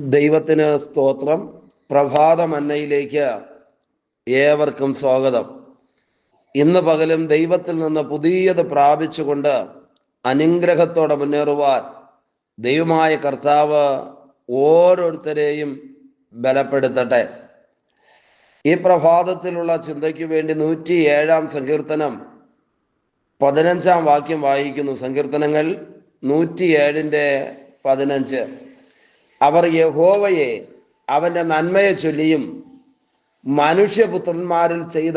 ദൈവത്തിന് സ്തോത്രം. പ്രഭാത മന്നയിലേക്ക് ഏവർക്കും സ്വാഗതം. ഇന്ന് പകലും ദൈവത്തിൽ നിന്ന് പുതിയത് പ്രാപിച്ചുകൊണ്ട് അനുഗ്രഹത്തോടെ മുന്നേറുവാൻ ദൈവമായ കർത്താവ് ഓരോരുത്തരെയും ബലപ്പെടുത്തട്ടെ. ഈ പ്രഭാതത്തിലുള്ള ചിന്തയ്ക്ക് വേണ്ടി നൂറ്റി ഏഴാം സങ്കീർത്തനം പതിനഞ്ചാം വാക്യം വായിക്കുന്നു. സങ്കീർത്തനങ്ങൾ നൂറ്റിയേഴിന്റെ പതിനഞ്ച്. അവർ യഹോവയെ അവന്റെ നന്മയെ ചൊല്ലിയും മനുഷ്യപുത്രന്മാരിൽ ചെയ്ത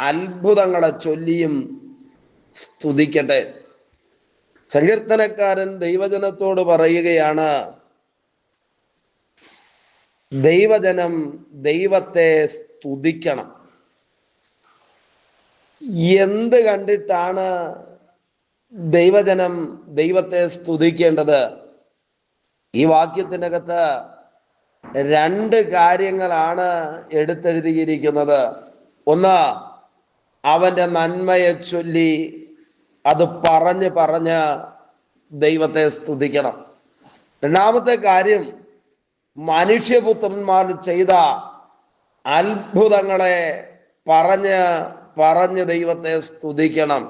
അത്ഭുതങ്ങളെ ചൊല്ലിയും സ്തുതിക്കട്ടെ. സങ്കീർത്തനക്കാരൻ ദൈവജനത്തോട് പറയുകയാണ് ദൈവജനം ദൈവത്തെ സ്തുതിക്കണം. എന്ത് കണ്ടിട്ടാണ് ദൈവജനം ദൈവത്തെ സ്തുതിക്കേണ്ടത്? ഈ വാക്യത്തിനകത്ത് രണ്ട് കാര്യങ്ങളാണ് എടുത്തെഴുതിയിരിക്കുന്നത്. ഒന്ന് അവന്റെ നന്മയെ ചൊല്ലി അത് പറഞ്ഞ് പറഞ്ഞ് ദൈവത്തെ സ്തുതിക്കണം. രണ്ടാമത്തെ കാര്യം മനുഷ്യപുത്രന്മാർ ചെയ്ത അത്ഭുതങ്ങളെ പറഞ്ഞ് പറഞ്ഞ് ദൈവത്തെ സ്തുതിക്കണം.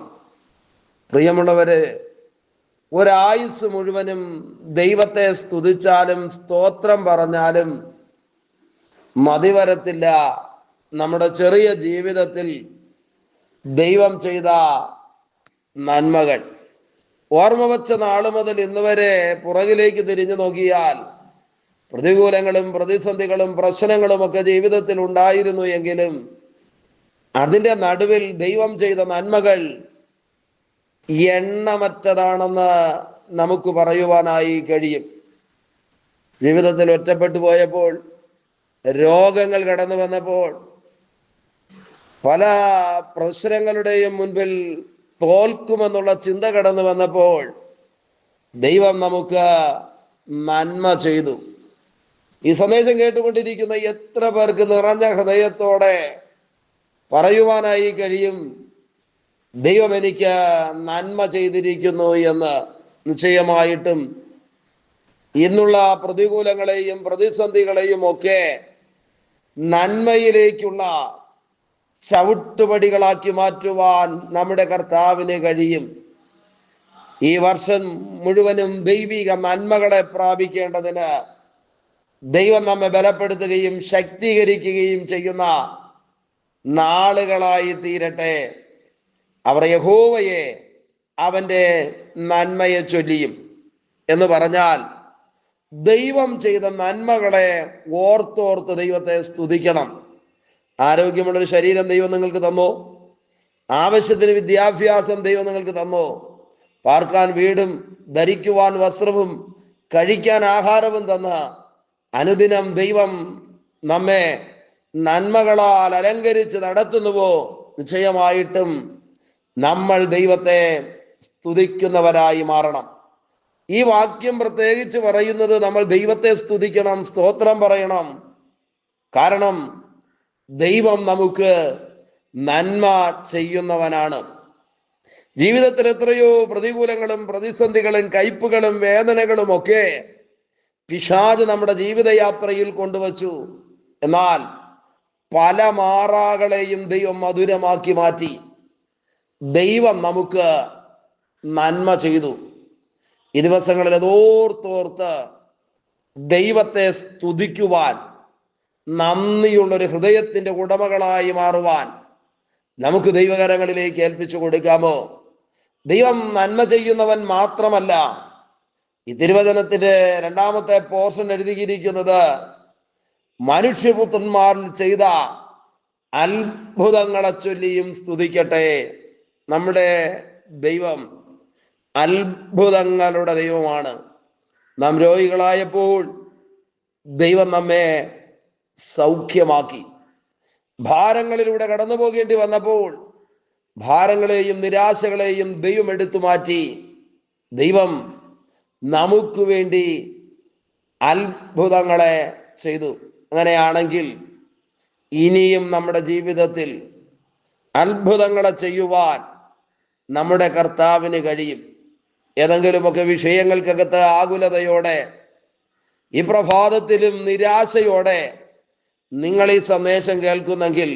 പ്രിയമുള്ളവര് ഒരായുസ് മുഴുവനും ദൈവത്തെ സ്തുതിച്ചാലും സ്തോത്രം പറഞ്ഞാലും മതിവരത്തില്ല. നമ്മുടെ ചെറിയ ജീവിതത്തിൽ ദൈവം ചെയ്ത നന്മകൾ. ഓർമ്മ വച്ച നാൾ മുതൽ ഇന്ന് വരെ പുറകിലേക്ക് തിരിഞ്ഞു നോക്കിയാൽ പ്രതികൂലങ്ങളും പ്രതിസന്ധികളും പ്രശ്നങ്ങളും ഒക്കെ ജീവിതത്തിൽ ഉണ്ടായിരുന്നു എങ്കിലും അതിന്റെ നടുവിൽ ദൈവം ചെയ്ത നന്മകൾ എണ്ണമറ്റതാണെന്ന് നമുക്ക് പറയുവാനായി കഴിയും. ജീവിതത്തിൽ ഒറ്റപ്പെട്ടു പോയപ്പോൾ രോഗങ്ങൾ കടന്നു വന്നപ്പോൾ പല പ്രശ്നങ്ങളുടെയും മുൻപിൽ തോൽക്കുമെന്നുള്ള ചിന്ത കടന്നു വന്നപ്പോൾ ദൈവം നമുക്ക് നന്മ ചെയ്തു. ഈ സന്ദേശം കേട്ടുകൊണ്ടിരിക്കുന്ന എത്ര പേർക്ക് നിറഞ്ഞ ഹൃദയത്തോടെ പറയുവാനായി കഴിയും. ദൈവം എനിക്ക് നന്മ ചെയ്തിരിക്കുന്നു എന്ന് നിശ്ചയമായിട്ടും ഇന്നുള്ള പ്രതികൂലങ്ങളെയും പ്രതിസന്ധികളെയും ഒക്കെ നന്മയിലേക്കുള്ള ചവിട്ടുപടികളാക്കി മാറ്റുവാൻ നമ്മുടെ കർത്താവിന് കഴിയും. ഈ വർഷം മുഴുവനും ദൈവിക നന്മകളെ പ്രാപിക്കേണ്ടതിന് ദൈവം നമ്മെ ബലപ്പെടുത്തുകയും ശക്തീകരിക്കുകയും ചെയ്യുന്ന നാളുകളായി തീരട്ടെ. അവർ യഹോവയെ അവന്റെ നന്മയെ ചൊല്ലിയും എന്ന് പറഞ്ഞാൽ ദൈവം ചെയ്ത നന്മകളെ ഓർത്തോർത്ത് ദൈവത്തെ സ്തുതിക്കണം. ആരോഗ്യമുള്ളൊരു ശരീരം ദൈവം നിങ്ങൾക്ക് തന്നോ? ആവശ്യത്തിന് വിദ്യാഭ്യാസം ദൈവം നിങ്ങൾക്ക് തന്നോ? പാർക്കാൻ വീടും ധരിക്കുവാൻ വസ്ത്രവും കഴിക്കാൻ ആഹാരവും തന്ന അനുദിനം ദൈവം നമ്മെ നന്മകളാൽ അലങ്കരിച്ച് നടത്തുന്നുവോ? നിശ്ചയമായിട്ടും നമ്മൾ ദൈവത്തെ സ്തുതിക്കുന്നവരായി മാറണം. ഈ വാക്യം പ്രത്യേകിച്ച് പറയുന്നത് നമ്മൾ ദൈവത്തെ സ്തുതിക്കണം സ്തോത്രം പറയണം. കാരണം ദൈവം നമുക്ക് നന്മ ചെയ്യുന്നവനാണ്. ജീവിതത്തിൽ എത്രയോ പ്രതികൂലങ്ങളും പ്രതിസന്ധികളും കയ്പുകളും വേദനകളും ഒക്കെ പിശാജ് നമ്മുടെ ജീവിതയാത്രയിൽ കൊണ്ടുവച്ചു. എന്നാൽ പല മാറാകളെയും ദൈവം മധുരമാക്കി മാറ്റി. ദൈവം നമുക്ക് നന്മ ചെയ്തു. ഈ ദിവസങ്ങളിൽ അതോർത്തോർത്ത് ദൈവത്തെ സ്തുതിക്കുവാൻ നന്ദിയുള്ളൊരു ഹൃദയത്തിന്റെ ഉടമകളായി മാറുവാൻ നമുക്ക് ദൈവകരങ്ങളിലേക്ക് ഏൽപ്പിച്ചു കൊടുക്കാമോ? ദൈവം നന്മ ചെയ്യുന്നവൻ മാത്രമല്ല ഈ തിരുവചനത്തിന്റെ രണ്ടാമത്തെ പോർഷൻ എഴുതിയിരിക്കുന്നത് മനുഷ്യപുത്രന്മാരിൽ ചെയ്ത അത്ഭുതങ്ങളെ ചൊല്ലിയും സ്തുതിക്കട്ടെ. നമ്മുടെ ദൈവം അത്ഭുതങ്ങളുടെ ദൈവമാണ്. നാം രോഗികളായപ്പോൾ ദൈവം നമ്മെ സൗഖ്യമാക്കി. ഭാരങ്ങളിലൂടെ കടന്നു പോകേണ്ടി വന്നപ്പോൾ ഭാരങ്ങളെയും നിരാശകളെയും ദൈവം എടുത്തു മാറ്റി. ദൈവം നമുക്ക് വേണ്ടി അത്ഭുതങ്ങളെ ചെയ്തു. അങ്ങനെയാണെങ്കിൽ ഇനിയും നമ്മുടെ ജീവിതത്തിൽ അത്ഭുതങ്ങളെ ചെയ്യുവാൻ നമ്മുടെ കർത്താവിന് കഴിയും. ഏതെങ്കിലുമൊക്കെ വിഷയങ്ങൾക്കകത്ത് ആകുലതയോടെ ഈ പ്രഭാതത്തിലും നിരാശയോടെ നിങ്ങൾ ഈ സന്ദേശം കേൾക്കുന്നെങ്കിൽ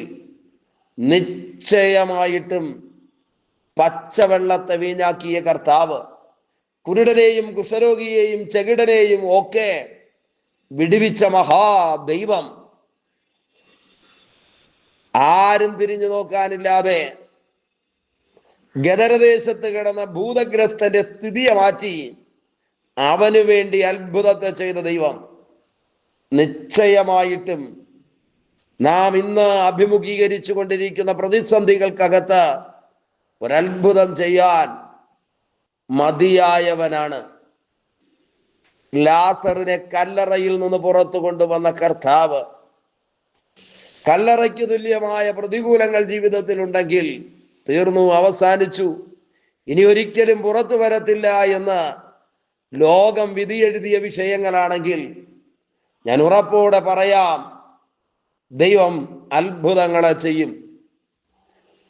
നിശ്ചയമായിട്ടും പച്ചവെള്ളത്തെ വീഞ്ഞാക്കിയ കർത്താവ് കുരുടനെയും കുഷരോഗിയെയും ചെകിടനെയും ഒക്കെ വിടുവിച്ച മഹാദൈവം. ആരും തിരിഞ്ഞു നോക്കാനില്ലാതെ ഗദരദേശത്ത് കിടന്ന ഭൂതഗ്രസ്തന്റെ സ്ഥിതിയെ മാറ്റി അവനു വേണ്ടി അത്ഭുതത്തെ ചെയ്ത ദൈവം. നിശ്ചയമായിട്ടും നാം ഇന്ന് അഭിമുഖീകരിച്ചു കൊണ്ടിരിക്കുന്ന പ്രതിസന്ധികൾക്കകത്ത് ഒരത്ഭുതം ചെയ്യാൻ മതിയായവനാണ്. ലാസറിനെ കല്ലറയിൽ നിന്ന് പുറത്തു കൊണ്ടുവന്ന കർത്താവ്. കല്ലറയ്ക്ക് തുല്യമായ പ്രതികൂലങ്ങൾ ജീവിതത്തിൽ ഉണ്ടെങ്കിൽ തീർന്നു അവസാനിച്ചു. ഇനി ഒരിക്കലും പുറത്തു വരത്തില്ല എന്ന് ലോകം വിധിയെഴുതിയ വിഷയങ്ങളാണെങ്കിൽ ഞാൻ ഉറപ്പോടെ പറയാം ദൈവം അത്ഭുതങ്ങളെ ചെയ്യും.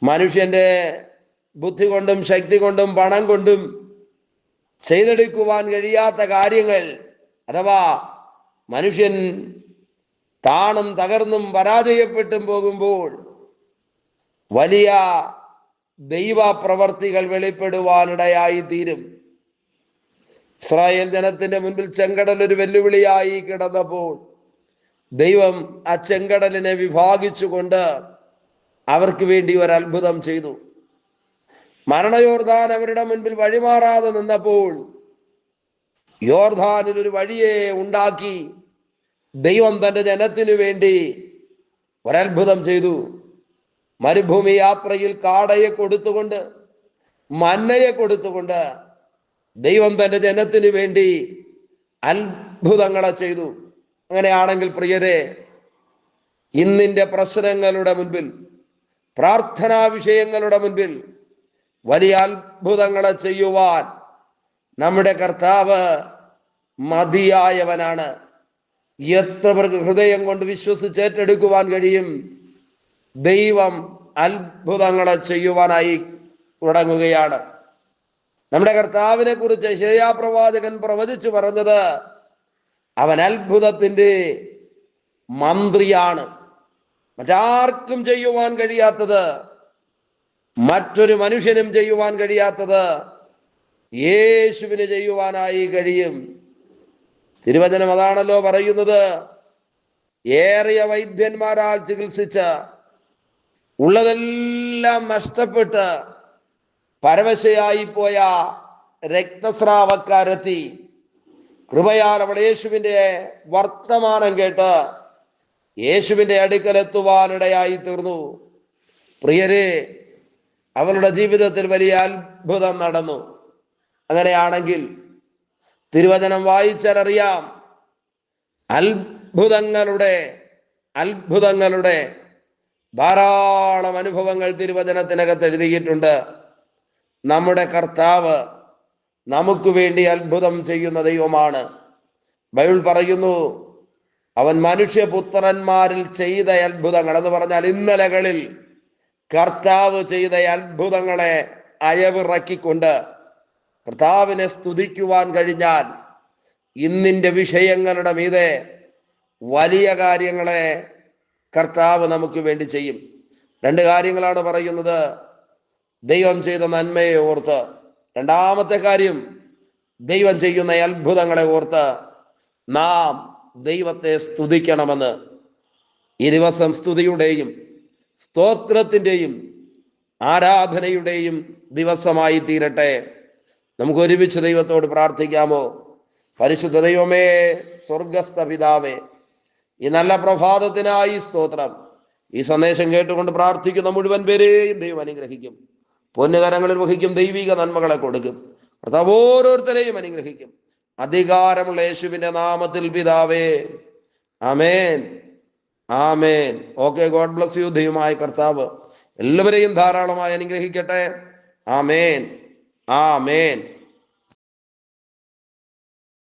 മനുഷ്യന്റെ ബുദ്ധി കൊണ്ടും ശക്തി കൊണ്ടും പണം കൊണ്ടും ചെയ്തെടുക്കുവാൻ കഴിയാത്ത കാര്യങ്ങൾ അഥവാ മനുഷ്യൻ താണും തകർന്നും പരാജയപ്പെട്ടും പോകുമ്പോൾ വലിയ ദൈവ പ്രവർത്തികൾ വെളിപ്പെടുവാനിടയായി തീരും. ഇസ്രായേൽ ജനത്തിന്റെ മുൻപിൽ ചെങ്കടൽ ഒരു വെല്ലുവിളിയായി കിടന്നപ്പോൾ ദൈവം ആ ചെങ്കടലിനെ വിഭാഗിച്ചുകൊണ്ട് അവർക്ക് വേണ്ടി ഒരു അത്ഭുതം ചെയ്തു. മരണയോർദാൻ അവരുടെ മുൻപിൽ വഴിമാറാതെ നിന്നപ്പോൾ യോർദാനിൽ ഒരു വഴിയെ ഉണ്ടാക്കി ദൈവം തന്റെ ജനത്തിനു വേണ്ടി ഒരത്ഭുതം ചെയ്തു. മരുഭൂമി യാത്രയിൽ കാടയെ കൊടുത്തുകൊണ്ട് മന്നയെ കൊടുത്തുകൊണ്ട് ദൈവം തന്റെ ജനത്തിനു വേണ്ടി അത്ഭുതങ്ങളെ ചെയ്തു. അങ്ങനെയാണെങ്കിൽ പ്രിയരെ ഇന്നിന്റെ പ്രശ്നങ്ങളുടെ മുൻപിൽ പ്രാർത്ഥനാ വിഷയങ്ങളുടെ മുൻപിൽ വലിയ അത്ഭുതങ്ങളെ ചെയ്യുവാൻ നമ്മുടെ കർത്താവ് മതിയായവനാണ്. എത്ര പേർക്ക് ഹൃദയം കൊണ്ട് വിശ്വസിച്ച് ഏറ്റെടുക്കുവാൻ കഴിയും? ദൈവം അത്ഭുതങ്ങളെ ചെയ്യുവാനായി തുടങ്ങുകയാണ്. നമ്മുടെ കർത്താവിനെ കുറിച്ച് ശ്രേയാപ്രവാചകൻ പ്രവചിച്ചു പറഞ്ഞത് അവൻ അത്ഭുതത്തിന്റെ മന്ത്രിയാണ്. മറ്റാർക്കും ചെയ്യുവാൻ കഴിയാത്തത് മറ്റൊരു മനുഷ്യനും ചെയ്യുവാൻ കഴിയാത്തത് യേശുവിന് ചെയ്യുവാനായി കഴിയും. തിരുവചനം അതാണല്ലോ പറയുന്നത്. ഏറിയ വൈദ്യന്മാരാൽ ചികിത്സിച്ച് ഉള്ളതെല്ലാം നഷ്ടപ്പെട്ട് പരവശയായി പോയ രക്തസ്രാവക്കാരെത്തി. കൃപയാൽ അവൾ യേശുവിന്റെ വർത്തമാനം കേട്ട് യേശുവിന്റെ അടുക്കലെത്തുവാനിടയായി തീർന്നു പ്രിയരെ അവരുടെ ജീവിതത്തിൽ വലിയ അത്ഭുതം നടന്നു. അങ്ങനെയാണെങ്കിൽ തിരുവചനം വായിച്ചാലറിയാം. അത്ഭുതങ്ങളുടെ അത്ഭുതങ്ങളുടെ ധാരാളം അനുഭവങ്ങൾ തിരുവചനത്തിനകത്ത് എഴുതിയിട്ടുണ്ട്. നമ്മുടെ കർത്താവ് നമുക്ക് വേണ്ടി അത്ഭുതം ചെയ്യുന്ന ദൈവമാണ്. ബൈബിൾ പറയുന്നു അവൻ മനുഷ്യപുത്രന്മാരിൽ ചെയ്ത അത്ഭുതങ്ങൾ. എന്ന് പറഞ്ഞാൽ ഇന്നലകളിൽ കർത്താവ് ചെയ്ത അത്ഭുതങ്ങളെ അയവിറക്കിക്കൊണ്ട് കർത്താവിനെ സ്തുതിക്കുവാൻ കഴിഞ്ഞാൽ ഇന്നിന്റെ വിഷയങ്ങളുടെ മീതെ വലിയ കാര്യങ്ങളെ കർത്താവ് നമുക്ക് വേണ്ടി ചെയ്യും. രണ്ട് കാര്യങ്ങളാണ് പറയുന്നത്. ദൈവം ചെയ്ത നന്മയെ ഓർത്ത്. രണ്ടാമത്തെ കാര്യം ദൈവം ചെയ്യുന്ന അത്ഭുതങ്ങളെ ഓർത്ത് നാം ദൈവത്തെ സ്തുതിക്കണമെന്ന്. ഈ ദിവസം സ്തുതിയുടെയും സ്തോത്രത്തിന്റെയും ആരാധനയുടെയും ദിവസമായി തീരട്ടെ. നമുക്ക് ഒരുമിച്ച് ദൈവത്തോട് പ്രാർത്ഥിക്കാമോ? പരിശുദ്ധ ദൈവമേ സ്വർഗസ്ഥ പിതാവേ ഈ നല്ല പ്രഭാതത്തിനായി സ്തോത്രം. ഈ സന്ദേശം കേട്ടുകൊണ്ട് പ്രാർത്ഥിക്കുന്ന മുഴുവൻ പേരെയും ദൈവം അനുഗ്രഹിക്കും. പൊന്നുകരങ്ങളിൽ വഹിക്കും ദൈവിക നന്മകളെ കൊടുക്കും. കർത്താവ് ഓരോരുത്തരെയും അനുഗ്രഹിക്കും. അധികാരമുള്ള യേശുവിന്റെ നാമത്തിൽ പിതാവേ. Amen amen. Okay god bless you. ദൈവമായ കർത്താവ് എല്ലാവരെയും ധാരാളമായി അനുഗ്രഹിക്കട്ടെ. ആമേൻ. ആമേൻ.